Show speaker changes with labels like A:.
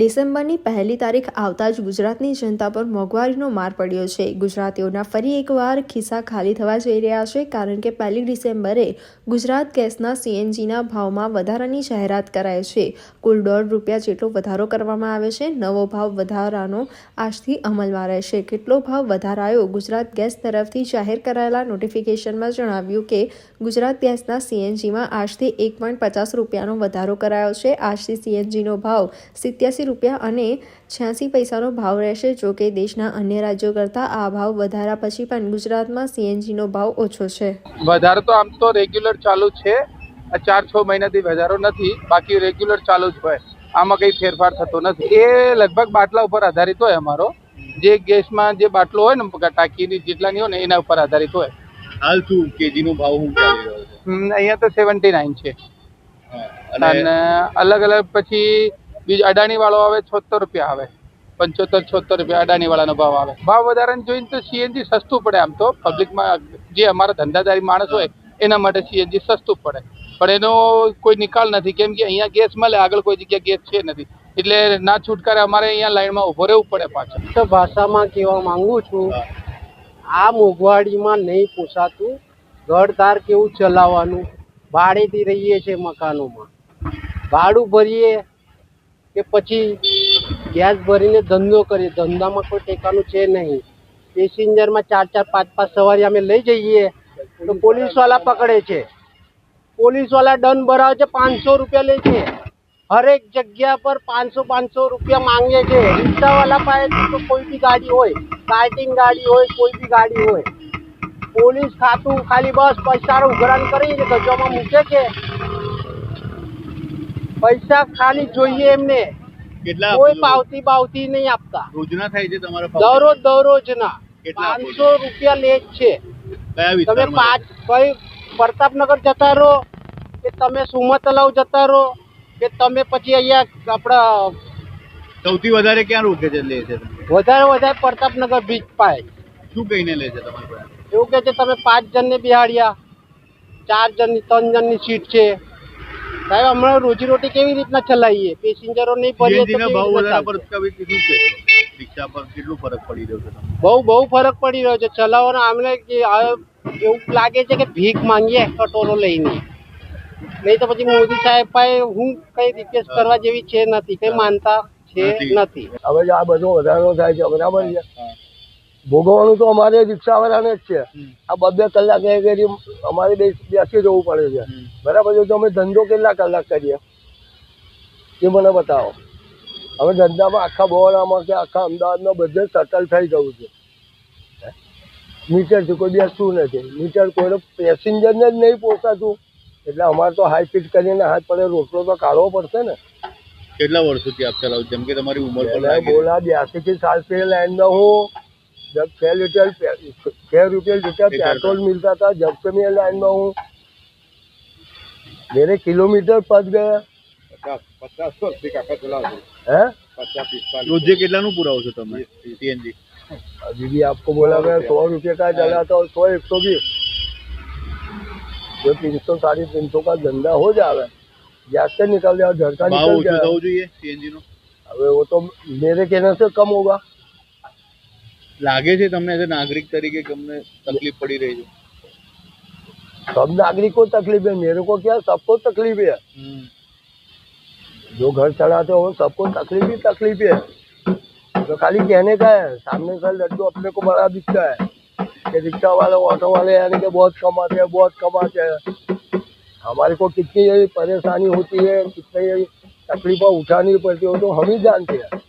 A: ડિસેમ્બરની પહેલી તારીખ આવતા જ ગુજરાતની જનતા પર મોંઘવારીનો માર પડ્યો છે. ગુજરાતીઓના ફરી એકવાર ખિસ્સા ખાલી થવા જઈ રહ્યા છે કારણ કે પહેલી ડિસેમ્બરે ગુજરાત ગેસના સીએનજીના ભાવમાં વધારાની જાહેરાત કરાય છે. કુલ દોઢ રૂપિયા જેટલો વધારો કરવામાં આવે છે. નવો ભાવ વધારાનો આજથી અમલમાં રહેશે. કેટલો ભાવ વધારાયો ગુજરાત ગેસ તરફથી જાહેર કરાયેલા નોટિફિકેશનમાં જણાવ્યું કે ગુજરાત ગેસના સીએનજીમાં આજથી એક પોઈન્ટ પચાસ રૂપિયાનો વધારો કરાયો છે. આજથી સીએનજીનો ભાવ સિત્યાસી રૂપિયા અને છ્યાસી પૈસાનો ભાવ રહેશે જો કે દેશના અન્ય રાજ્યો કરતાં આ ભાવ વધારા પછી પણ ગુજરાતમાં સીએનજીનો ભાવ ઓછો છે.
B: વધારો તો આમ તો રેગ્યુલર ચાલુ જ છે ચાર છ મહિનાથી વધારો નથી બાકી રેગ્યુલર ચાલુ જ હોય. આમાં કંઈ ફેરફાર થતો નથી. એ લગભગ બાટલા ઉપર આધારિત હોય અમારો. જે ગેસમાં જે બાટલો હોય ને ટાંકીની જેટલાની હોય ને એના ઉપર આધારિત હોય.
C: હાલ શું કેજી નો ભાવ શું ચાલી રહ્યો છે?
B: હમ, અહીંયા તો સેવન્ટી નાઇન છે
C: અને
B: અલગ અલગ પછી બીજો અડાણી વાળો આવે છોતેર રૂપિયા આવે. પંચોતેર, છોતેર રૂપિયા અડાણી વાળાનો ભાવ આવે. ભાવ વધારાને જોઈને તો સીએનજી સસ્તું પડે આમ તો. પબ્લિકમાં જે અમારા ધંધાદારી માણસ હોય, એના માટે સીએનજી સસ્તું પડે. પણ એનો કોઈ નિકાલ નથી. કેમ કે અહીંયા ગેસ મળે, આગળ કોઈ જગ્યા ગેસ છે નથી. એટલે ના છૂટકારે અમારે અહીંયા લાઈનમાં ઊભો રહેવું પડે પાછળ
D: તો ભાષામાં કહેવા માંગુ છું, આ મોંઘવાડીમાં નહીં પોસાતું. ઘરદાર કેવું ચલાવવાનું? ભાડેથી રહીએ છીએ મકાનોમાં. ભાડું ભરીએ કે પછી ગેસ ભરીને ધંધો કરીએ. ધંધામાં કોઈ ટેકાનું છે નહીં. પેસેન્જરમાં ચાર ચાર, પાંચ પાંચ સવારી અમે લઈ જઈએ તો પોલીસવાળા પકડે છે. પોલીસવાળા દંડ ભરાવે છે, પાંચસો રૂપિયા લે છે. હરેક જગ્યા પર પાંચસો પાંચસો રૂપિયા માંગે છે. રિક્ષાવાળા પાસે તો કોઈ બી ગાડી હોય કાર્ટિંગ ગાડી હોય, કોઈ બી ગાડી હોય. પોલીસ ખાતું ખાલી બસ પૈસાનો ઉઘરાણ કરીને ગજવામાં મૂકે છે. પૈસા ખાલી જોઈએ એમને.
C: કેટલા
D: કોઈ પાવતી બાવતી નહીં આપતા.
C: રોજના થાય છે તમારા
D: દરરોજ દરરોજ
C: કેટલા
D: પાંચસો રૂપિયા લે છે. તમે પાંચ કઈ પ્રતાપનગર જતા રહો કે તમે સુમત તલાવ જતા રહો કે તમે પછી અહીંયા આપણા
C: સૌથી વધારે ક્યાં રોકે છે લે છે?
D: વધારે વધારે પ્રતાપનગર બીચ પાય.
C: શું કહીને લે છે તમારી પાસે
D: એવું કે છે તમે પાંચ જણને બિહાડ્યા ચાર જણની ત્રણ જણની સીટ છે. સાહેબ હમણાં રોજીરોટી કેવી રીતના ચલાવીએ? પેસેન્જરો નહીં
C: પડે રિક્ષા પર કેટલું ફરક પડી રહ્યો છે?
D: બહુ બહુ ફરક પડી રહ્યો છે. ચલાવવાનો આમને એવું લાગે છે કે ભીખ માંગીએ કટોરો લઈને. નહીં તો પછી મોદી સાહેબ પાસે હું કઈ રિક્વેસ્ટ કરવા જેવી છે નથી. કઈ માનતા છે
C: નથી.
E: હવે આ બધો વધારો થાય છે બરાબર છે. ભોગવવાનું તો અમારે રિક્ષાવાળાને જ છે. આ બે બે કલાક કરી અમારે બેસી જવું પડે છે. બરાબર છે તો અમે ધંધો કેટલા કલાક કરીએ? એ મને બતાવો. હવે ધંધામાં આખા બહોળામાં કે આખા અમદાવાદમાં બધે સટલ થઈ ગયું છે. મીટર છે કોઈ બેસતું નથી. મીટર કોઈને પેસેન્જરને જ નહીં પોસાતું. એટલે અમારે તો હાઈ ફિટ કરીને હાથ પડે રોટલો તો કાઢવો પડશે ને.
C: કેટલા વર્ષોથી આપ ચલાવો જેમ કે તમારી ઉંમર
E: બોલા બ્યાસી થી સાત લાઈનમાં હું. जब छह लीटर पे- छह रुपये लीटर
C: लीटर
E: पेट्रोल मिलता था जब से मैं लाइन में हूँ मेरे किलोमीटर पद गए हैं
C: રોજે કેટલાનું પુરાવો છો તમે સીએનજી
E: अभी भी आपको बोला मैं सौ रुपये का चला था और सौ एक सौ बीस जो तीन सौ साढ़े तीन सौ का धंधा हो जावे गैस से निकल जाए घर का
C: ભાવ
E: निकल
C: ઓછો
E: जाए
C: થવો જોઈએ સીએનજી નો
E: अबे वो तो मेरे कहने से कम होगा
C: લાગે છે તમને એઝ નાગરિક તરીકે કે તમને તકલીફ પડી રહી છે
E: सब नागरिक को तकलीफ है मेरे को क्या सबको तकलीफ है
C: હમ.
E: जो घर चलाते हो सबको तकलीफ ही तकलीफ है तो खाली कहने का है सामने का लड्डू अपने को बड़ा दिखता है कि रिक्शा वाले ऑटो वाले यानी कि बहुत कमाते हैं बहुत कमाते हैं हमारे को कितनी ये परेशानी होती है कितनी ये तकलीफें उठानी पड़ती हो तो हम ही जानते हैं